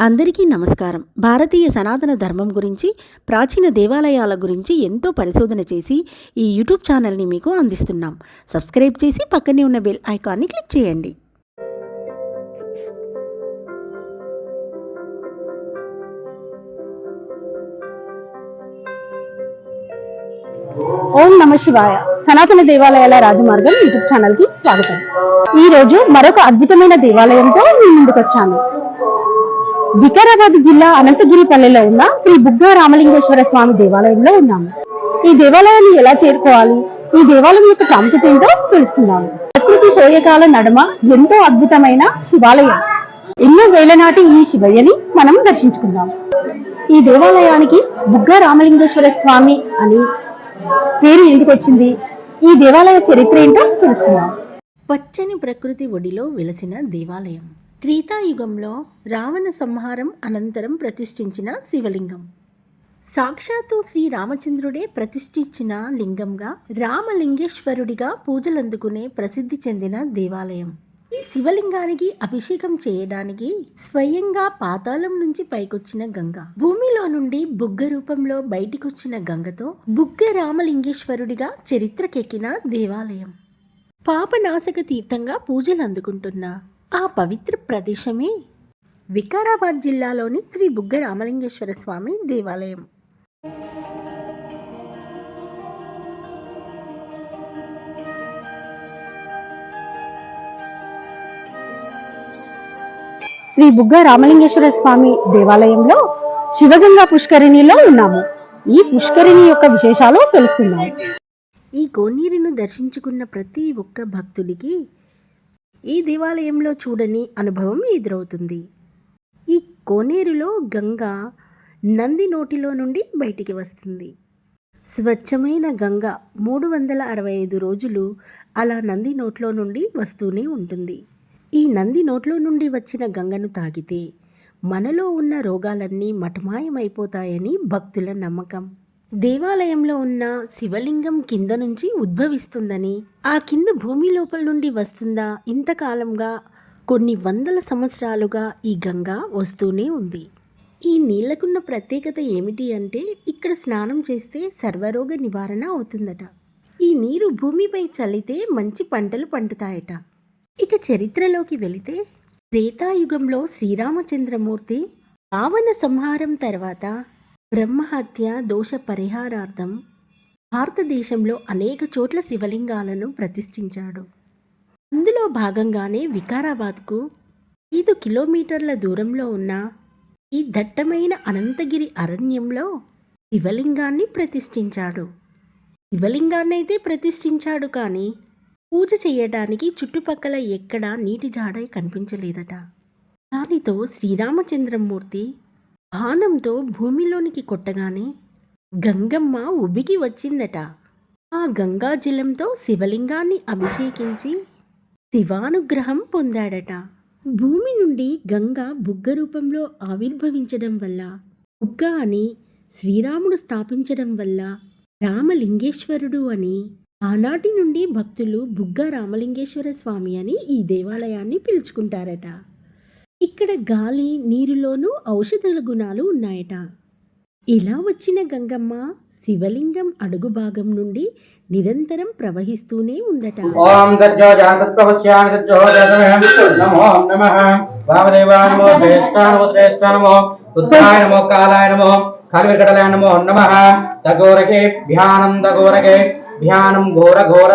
అందరికీ నమస్కారం. భారతీయ సనాతన ధర్మం గురించి ప్రాచీన దేవాలయాల గురించి ఎంతో పరిశోధన చేసి ఈ యూట్యూబ్ ఛానల్ని మీకు అందిస్తున్నాం. సబ్స్క్రైబ్ చేసి పక్కనే ఉన్న బెల్ ఐకాన్ని క్లిక్ చేయండి. ఓం నమ శివాయ. సనాతన దేవాలయాల రాజమార్గం యూట్యూబ్ ఛానల్కి స్వాగతం. ఈ రోజు మరొక అద్భుతమైన దేవాలయంతో మీ ముందుకు వచ్చాను వికారాబాద్ జిల్లా అనంతగిరిపల్లెలో ఉన్న శ్రీ బుగ్గ రామలింగేశ్వర స్వామి దేవాలయంలో ఉన్నాము. ఈ దేవాలయాన్ని ఎలా చేరుకోవాలి? ఈ దేవాలయం యొక్క ప్రాముఖ్యత ఏంటో తెలుసుకుందాము. ప్రకృతి సోయకాల నడుమ ఎంతో అద్భుతమైన శివాలయం. ఎన్నో వేల నాటి ఈ శివయ్యని మనం దర్శించుకుందాం. ఈ దేవాలయానికి బుగ్గ రామలింగేశ్వర స్వామి అని పేరు ఎందుకు వచ్చింది? ఈ దేవాలయ చరిత్ర ఏంటో తెలుసుకుందాం. పచ్చని ప్రకృతి ఒడిలో వెలసిన దేవాలయం. త్రేతాయుగంలో రావణ సంహారం అనంతరం ప్రతిష్ఠించిన శివలింగం. సాక్షాత్తు శ్రీ రామచంద్రుడే ప్రతిష్ఠించిన లింగంగా రామలింగేశ్వరుడిగా పూజలందుకునే ప్రసిద్ధి చెందిన దేవాలయం. ఈ శివలింగానికి అభిషేకం చేయడానికి స్వయంగా పాతాళం నుంచి పైకొచ్చిన గంగ. భూమిలో నుండి బుగ్గ రూపంలో బయటికొచ్చిన గంగతో బుగ్గ రామలింగేశ్వరుడిగా చరిత్రకెక్కిన దేవాలయం. పాపనాశక తీర్థంగా పూజలు అందుకుంటున్న ఆ పవిత్ర ప్రదేశమే వికారాబాద్ జిల్లాలోని శ్రీ బుగ్గ రామలింగేశ్వర స్వామి దేవాలయం. శ్రీ బుగ్గ రామలింగేశ్వర స్వామి దేవాలయంలో శివగంగా పుష్కరిణిలో ఉన్నాము. ఈ పుష్కరిణి యొక్క విశేషాలు తెలుసుకుందాం. ఈ కోనేరును దర్శించుకున్న ప్రతి ఒక్క భక్తుడికి ఈ దేవాలయంలో చూడని అనుభవం ఎదురవుతుంది. ఈ కోనేరులో గంగ నంది నోటిలో నుండి బయటికి వస్తుంది. స్వచ్ఛమైన గంగ మూడు వందల అరవై ఐదు రోజులు అలా నంది నోట్లో నుండి వస్తూనే ఉంటుంది. ఈ నంది నోట్లో నుండి వచ్చిన గంగను తాగితే మనలో ఉన్న రోగాలన్నీ మటమాయమైపోతాయని భక్తుల నమ్మకం. దేవాలయంలో ఉన్న శివలింగం కింద నుంచి ఉద్భవిస్తుందని ఆ కింద భూమి లోపల నుండి వస్తుందా ఇంతకాలంగా కొన్ని వందల సంవత్సరాలుగా ఈ గంగ వస్తూనే ఉంది. ఈ నీళ్ళకున్న ప్రత్యేకత ఏమిటి అంటే ఇక్కడ స్నానం చేస్తే సర్వరోగ నివారణ అవుతుందట. ఈ నీరు భూమిపై చల్లితే మంచి పంటలు పండుతాయట. ఇక చరిత్రలోకి వెళితే త్రేతాయుగంలో శ్రీరామచంద్రమూర్తి రావణ సంహారం తర్వాత బ్రహ్మహత్య దోష పరిహారార్థం భారతదేశంలో అనేక చోట్ల శివలింగాలను ప్రతిష్ఠించాడు. అందులో భాగంగానే వికారాబాద్కు ఐదు కిలోమీటర్ల దూరంలో ఉన్న ఈ దట్టమైన అనంతగిరి అరణ్యంలో శివలింగాన్ని ప్రతిష్ఠించాడు. శివలింగాన్నైతే ప్రతిష్ఠించాడు కానీ పూజ చేయడానికి చుట్టుపక్కల ఎక్కడా నీటి జాడ కనిపించలేదట. దానితో శ్రీరామచంద్రమూర్తి బాణంతో భూమిలోనికి కొట్టగానే గంగమ్మ ఉబికి వచ్చిందట. ఆ గంగా జలంతో శివలింగాన్ని అభిషేకించి శివానుగ్రహం పొందాడట. భూమి నుండి గంగ బుగ్గ రూపంలో ఆవిర్భవించడం వల్ల బుగ్గ అని శ్రీరాముడు స్థాపించడం వల్ల రామలింగేశ్వరుడు అని ఆనాటి నుండి భక్తులు బుగ్గ రామలింగేశ్వర స్వామి అని ఈ దేవాలయాన్ని పిలుచుకుంటారట. ఇక్కడ గాలి నీరులోనూ ఔషధాల గుణాలు ఉన్నాయట. ఇలా వచ్చిన గంగమ్మ శివలింగం అడుగు భాగం నుండి నిరంతరం ప్రవహిస్తూనే ఉందట. ధ్యానం ఘోర ఘోర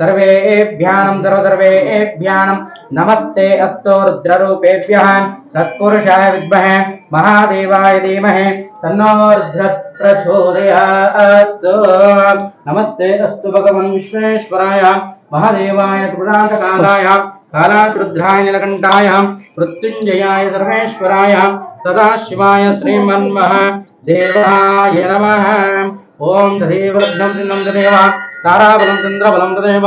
సర్వేభ్యానం సర్వసర్వేభ్యానం नमस्ते अस्तो रुद्ररूपेभ्यः तत्पुरुषाय विद्महे महादेवाय धीमहि तन्नो रुद्र प्रचोदयात् नमस्ते अस्तु भगवन् विश्वेश्वराय महादेवाय त्रिपुरान्तकालाय कालाद्रुद्राय नीलकण्ठाय मृत्युञ्जयाय सर्वेश्वराय सदाशिवाय श्रीमन्महादेवाय नमः। ॐ तदेव लग्नं चन्द्रबलं तदेव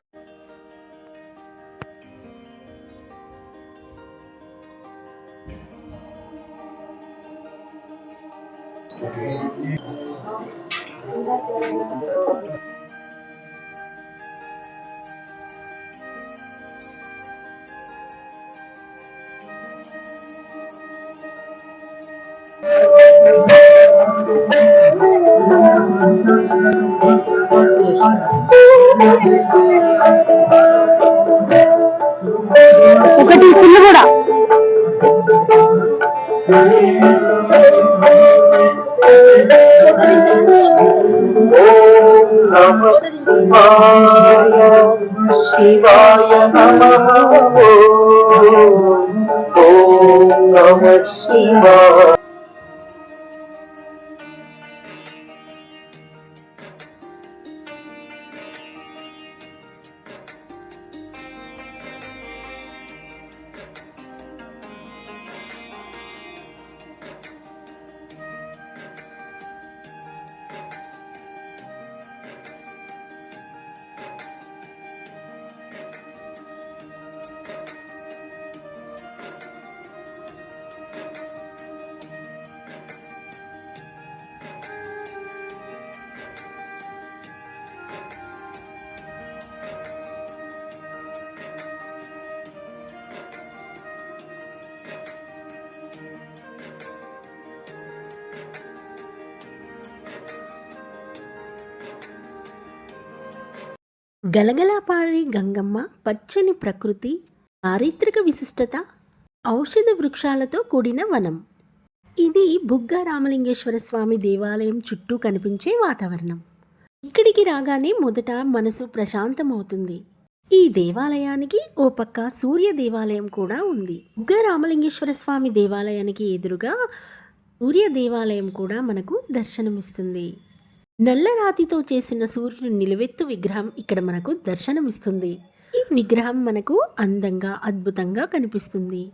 గలగలాపాడే గంగమ్మ పచ్చని ప్రకృతి చారిత్రక విశిష్టత ఔషధ వృక్షాలతో కూడిన వనం. ఇది బుగ్గ రామలింగేశ్వర స్వామి దేవాలయం చుట్టూ కనిపించే వాతావరణం. ఇక్కడికి రాగానే మొదట మనసు ప్రశాంతమవుతుంది. ఈ దేవాలయానికి ఓ పక్క సూర్య దేవాలయం కూడా ఉంది. బుగ్గ రామలింగేశ్వర స్వామి దేవాలయానికి ఎదురుగా సూర్య దేవాలయం కూడా మనకు దర్శనమిస్తుంది. నల్లరాతితో చేసిన సూర్యుడు నిలువెత్తు విగ్రహం ఇక్కడ మనకు దర్శనమిస్తుంది. ఈ విగ్రహం మనకు అందంగా అద్భుతంగా కనిపిస్తుంది.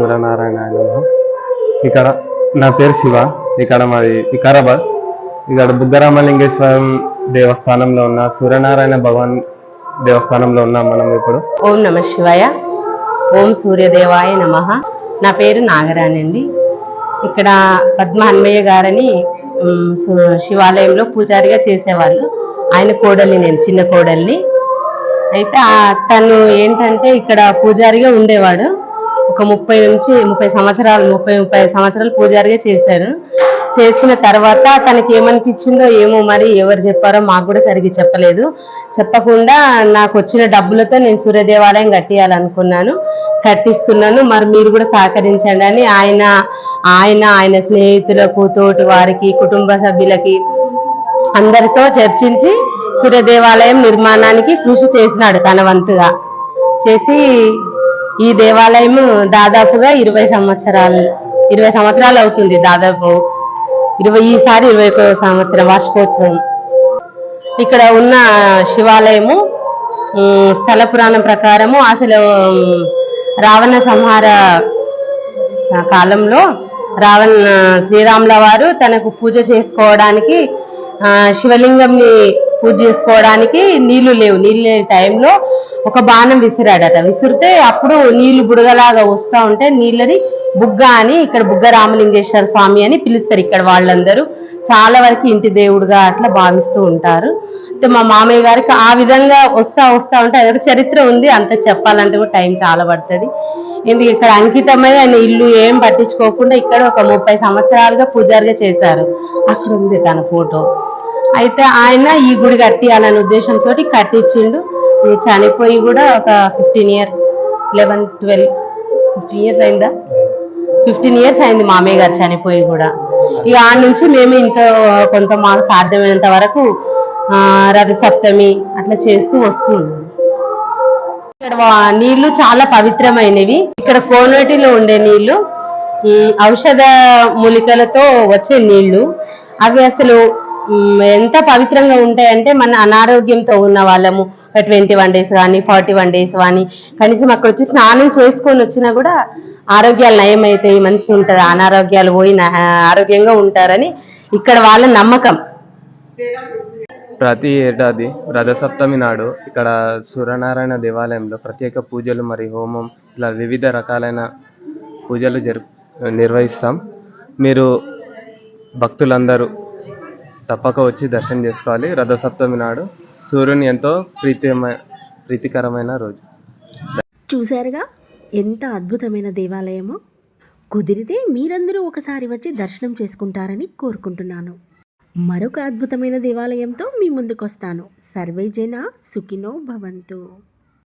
సూర్యనారాయణ ఇక్కడ నా పేరు శివ. ఇక్కడ మాది వికారాబాద్. ఇక్కడ బుద్ధరామలింగేశ్వరం దేవస్థానంలో ఉన్న సూర్యనారాయణ భగవాన్ దేవస్థానంలో ఉన్నాం మనం ఇప్పుడు. ఓం నమ శివాయ. ఓం సూర్యదేవాయ నమ. నా పేరు నాగరాణి అండి. ఇక్కడ పద్మ హన్మయ్య గారని శివాలయంలో పూజారిగా చేసేవాళ్ళు. ఆయన కోడల్ని నేను చిన్న కోడల్ని. అయితే తను ఏంటంటే ఇక్కడ పూజారిగా ఉండేవాడు. ఒక ముప్పై నుంచి ముప్పై సంవత్సరాలు ముప్పై ముప్పై సంవత్సరాలు పూజారిగా చేశారు. చేసిన తర్వాత తనకి ఏమనిపించిందో ఏమో మరి ఎవరు చెప్పారో మాకు కూడా సరిగ్గా చెప్పలేదు. చెప్పకుండా నాకు వచ్చిన డబ్బులతో నేను సూర్య దేవాలయం కట్టియాలనుకున్నాను. కట్టిస్తున్నాను. మరి మీరు కూడా సహకరించండి అని ఆయన ఆయన ఆయన స్నేహితులకు తోటి వారికి కుటుంబ సభ్యులకి అందరితో చర్చించి సూర్య దేవాలయం నిర్మాణానికి కృషి చేసినాడు తన వంతుగా. చేసి ఈ దేవాలయం దాదాపుగా ఇరవై సంవత్సరాలు ఇరవై సంవత్సరాలు అవుతుంది దాదాపు. ఇరవై ఈసారి ఇరవై ఒక సంవత్సరం వార్షికోత్సవం. ఇక్కడ ఉన్న శివాలయము స్థల పురాణం ప్రకారము అసలు రావణ సంహార కాలంలో రావణ శ్రీరాముల వారు తనకు పూజ చేసుకోవడానికి శివలింగంని పూజ చేసుకోవడానికి నీళ్ళు లేవు. నీళ్ళు లేని టైంలో ఒక బాణం విసిరాడట. విసిరితే అప్పుడు నీళ్ళు బుడగలాగా వస్తూ ఉంటే నీళ్ళని బుగ్గ అని ఇక్కడ బుగ్గ రామలింగేశ్వర స్వామి అని పిలుస్తారు ఇక్కడ వాళ్ళందరూ. చాలా వరకు ఇంటి దేవుడుగా అట్లా భావిస్తూ ఉంటారు. మా మామయ్య గారికి ఆ విధంగా వస్తా వస్తా ఉంటే అదొక చరిత్ర ఉంది. అంత చెప్పాలంటే కూడా టైం చాలా పడుతుంది. ఎందుకు ఇక్కడ అంకితమై ఆయన ఇల్లు ఏం పట్టించుకోకుండా ఇక్కడ ఒక ముప్పై సంవత్సరాలుగా పూజారిగా చేశారు. అక్కడ ఉంది తన ఫోటో. అయితే ఆయన ఈ గుడి కట్టియాలనే ఉద్దేశంతో కట్టించిండు. చనిపోయి కూడా ఒక fifteen years eleven twelve fifteen years అయిందా? ఫిఫ్టీన్ ఇయర్స్ అయింది మామయ్య గారు చనిపోయి కూడా. ఇక ఆడ నుంచి మేము ఇంత కొంత మాకు సాధ్యమైనంత వరకు రథ సప్తమి అట్లా చేస్తూ వస్తున్నాం ఇక్కడ వా- నీళ్ళు చాలా పవిత్రమైనవి. ఇక్కడ కోనటిలో ఉండే నీళ్ళు ఈ ఔషధ మూలికలతో వచ్చే నీళ్ళు. అవి అసలు ఎంత పవిత్రంగా ఉంటాయంటే మన అనారోగ్యంతో ఉన్న వాళ్ళము. ట్వంటీ వన్ డేస్ కానీ ఫార్టీ వన్ డేస్ కానీ కనీసం అక్కడ వచ్చి స్నానం చేసుకొని వచ్చినా కూడా ఆరోగ్యాలు నయమైతాయి మంచిగా ఉంటుంది. అనారోగ్యాలు పోయి ఆరోగ్యంగా ఉంటారని ఇక్కడ వాళ్ళ నమ్మకం. ప్రతి ఏడాది రథసప్తమి నాడు ఇక్కడ సూర్యనారాయణ దేవాలయంలో ప్రత్యేక పూజలు మరియు హోమం ఇలా వివిధ రకాలైన పూజలు జరు నిర్వహిస్తాం. మీరు భక్తులందరూ తప్పక వచ్చి దర్శనం చేసుకోవాలి. రథసప్తమి నాడు సూర్యుని ఎంతో ప్రీతిమ ప్రీతికరమైన రోజు. చూశారుగా? ఎంత అద్భుతమైన దేవాలయమో. కుదిరితే మీరందరూ ఒకసారి వచ్చి దర్శనం చేసుకుంటారని కోరుకుంటున్నాను. మరొక అద్భుతమైన దేవాలయంతో మీ ముందుకొస్తాను. సర్వే జన సుఖినో భవంతు.